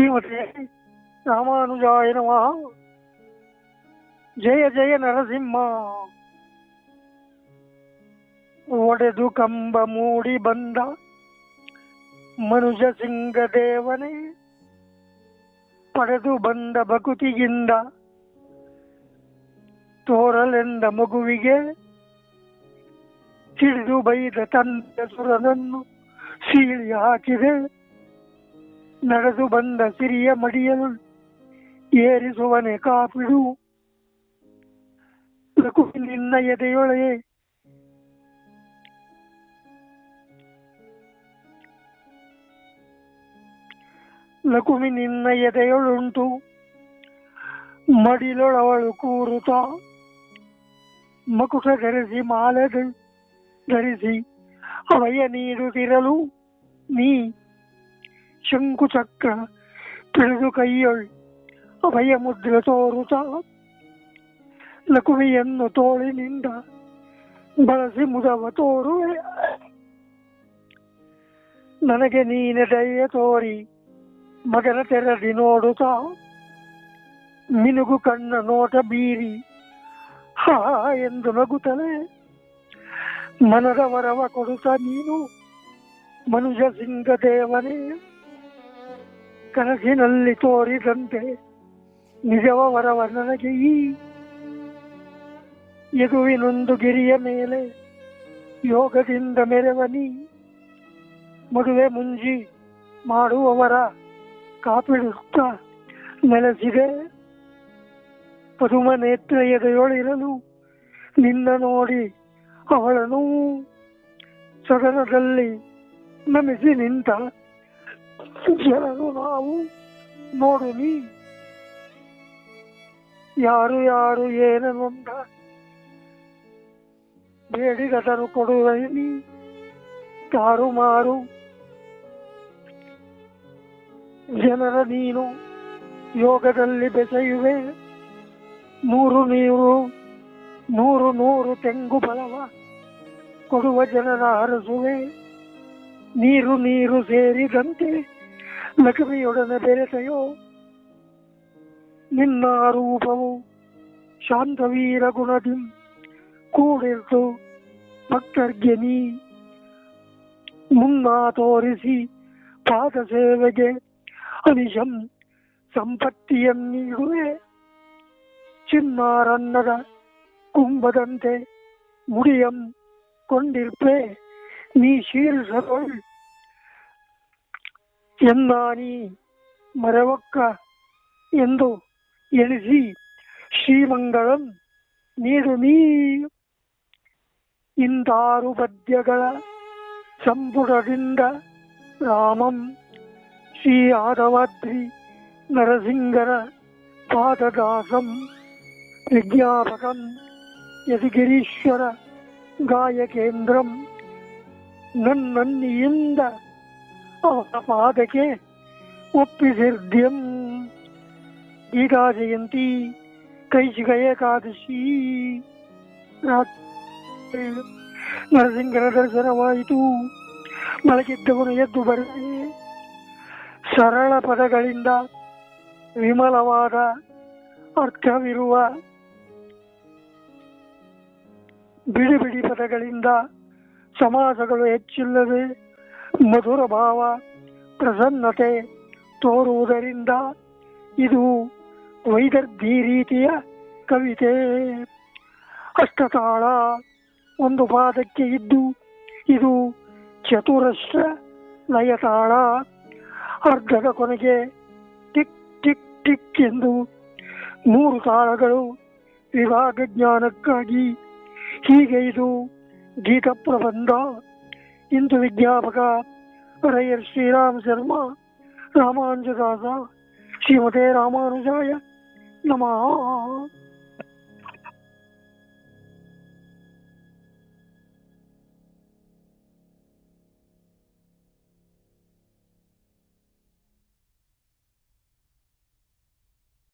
ಶ್ರೀಮತೆ ರಾಮಾನುಜಾಯ ನಮಃ. ಜಯ ಜಯ ನರಸಿಂಹ. ಒಡೆದು ಕಂಬ ಮೂಡಿ ಬಂದ ಮನುಜ ಸಿಂಗ ದೇವನೇ ಪಡೆದು ಬಂದ ಬಕುತಿಯಿಂದ ತೋರಲೆಂದ ಮಗುವಿಗೆ ತಿಳಿದು ಬೈದ ತಂದೆ ಸುರನನ್ನು ಸೀಳಿ ಹಾಕಿದೆ. ನಡೆದು ಬಂದ ಸಿರಿಯ ಮಡಿಯಲು ಏರಿಸುವನೆ ಕಾಪಿಡು ಲಘು ನಿನ್ನ ಎದೆಯೊಳಗೆ ಲಕುಮಿ ನಿನ್ನ ಎದೆಯೊಳುಂಟು ಮಡಿಲೊಳವಳು ಕೂರುತ್ತ ಮಕುಟ ಧರಿಸಿ ಮಾಲೆ ಧ- ಧರಿಸಿ ಅವಯ ನೀಡುತ್ತಿರಲು ನೀ ಶಂಕು ಚಕ್ರ, ತಿಳಿದು ಕೈಯೊಳ್ ಅಭಯ ಮುದ್ರೆ ತೋರುತ ಲಕುಮಿಯನ್ನು ತೋಳಿನಿಂದ ಬಳಸಿ ಮುದವ ತೋರುವೆ ನನಗೆ ನೀನೆ ದಯ ತೋರಿ, ಮಗನ ತೆರದಿ ನೋಡುತ್ತ ಮಿನುಗು ಕಣ್ಣ ನೋಟ ಬೀರಿ, ಹಾ ಎಂದು ನಗುತ್ತಲೇ, ಮನದ ವರವ ಕೊಡುತ್ತ ನೀನು ಮನುಜ ಸಿಂಗ ದೇವನೇ. ಕನಸಿನಲ್ಲಿ ತೋರಿದಂತೆ ನಿಜವ ವರವ ನನಗೆ ಈ ಎಗುವಿನೊಂದು ಗಿರಿಯ ಮೇಲೆ ಯೋಗದಿಂದ ಮೆರವನಿ ಮದುವೆ ಮುಂಜಿ ಮಾಡುವವರ ಕಾಪಿಡುತ್ತ ನೆಲೆಸಿದೆ. ಪದುಮ ನೇತ್ರ ಎದೆಯೊಳಿರಲು ನಿನ್ನ ನೋಡಿ ಅವಳನು ಸದನದಲ್ಲಿ ನಮಿಸಿ ನಿಂತ ಜನರು ನಾವು ನೋಡು ನೀ ಯಾರು ಯಾರು ಏನನ್ನೊಂದ ಬೇಡಿಗದರು ನೀ ತಾರು ಮಾರು? ಜನರ ನೀನು ಯೋಗದಲ್ಲಿ ಬೆಸೆಯುವೆ. ನೂರು ನೀರು ನೂರು ನೂರು ತೆಂಗು ಬಲವ ಕೊಡುವ ಜನರ ಹರಸುವೆ ನೀರು ನೀರು ಸೇರಿದಂತೆ ಲಕ್ಷ್ಮಿಯೊಡನೆ ಬೆರೆತೆಯೋ ನಿನ್ನ ರೂಪವು ಶಾಂತವೀರ ಗುಣದಿ ಕೂಡಿರ್ತು ಭಕ್ತರ್ಗೆ ನೀ ಮುನ್ನ ತೋರಿಸಿ ಪಾದ ಸೇವೆಗೆ ಅನಿಶಂ ಸಂಪತ್ತಿಯನ್ನೀಡುವೆ ಚಿನ್ನಾರನ್ನದ ಕುಂಭದಂತೆ ಮುಡಿಯಂ ಕೊಂಡಿರ್ಪೆ ನೀ ಶೀರ್ಷದೊಳ್ ಎನ್ನಾನಿ ಮರವಕ್ಕ ಎಂದು ಎಣಿಸಿ ಶ್ರೀಮಂಗಳಂ ನೀಡು ನೀ ಇಂದಾರು ಪದ್ಯಗಳ ಸಂಪುಟದಿಂದ ರಾಮಂ ಶ್ರೀ ಆದವಾದ್ರಿ ನರಸಿಂಗರ ಪಾದದಾಸಂ ವಿಜ್ಞಾಪಕಂ ಯದುಗಿರೀಶ್ವರ ಗಾಯಕೇಂದ್ರಂ ನನ್ನನ್ನಿಯಿಂದ ಅವರ ಪಾದಕ್ಕೆ ಒಪ್ಪಿಸಿರ್ದ್ಯಂ. ಗೀತಾ ಜಯಂತಿ ಕೈಸಿಗ ಏಕಾದಶಿ. ನರಸಿಂಗರ ದರ್ಶನವಾಯಿತು. ಮಲಗಿದ್ದವನು ಎದ್ದು ಬರಲಿ ಸರಳ ಪದಗಳಿಂದ ವಿಮಲವಾದ ಅರ್ಥವಿರುವ ಬಿಡಿ ಬಿಡಿ ಪದಗಳಿಂದ ಸಮಾಸಗಳು ಹೆಚ್ಚಿಲ್ಲದೆ ಮಧುರ ಭಾವ ಪ್ರಸನ್ನತೆ ತೋರುವುದರಿಂದ ಇದು ವೈದರ್ಭಿ ರೀತಿಯ ಕವಿತೆ. ಅಷ್ಟತಾಳ ಒಂದು ಪಾದಕ್ಕೆ ಇದ್ದು ಇದು ಚತುರಶ್ರ ಲಯತಾಳ ಅರ್ಧದ ಕೊನೆಗೆ ಟಿಕ್ ಟಿಕ್ ಟಿಕ್ ಎಂದು ಮೂರು ತಾಳಗಳು ವಿಭಾಗ ಜ್ಞಾನಕ್ಕಾಗಿ ಹೀಗೆ ಇದು ಗೀತ ಪ್ರಬಂಧ. ಇಂದು ವಿಜ್ಞಾಪಕ ರೈಯರ್ ಶ್ರೀರಾಮ ಶರ್ಮ ರಾಮಾನುಜದಾಸ ಶ್ರೀಮತೆ ರಾಮಾನುಜಾಯ ನಮಃ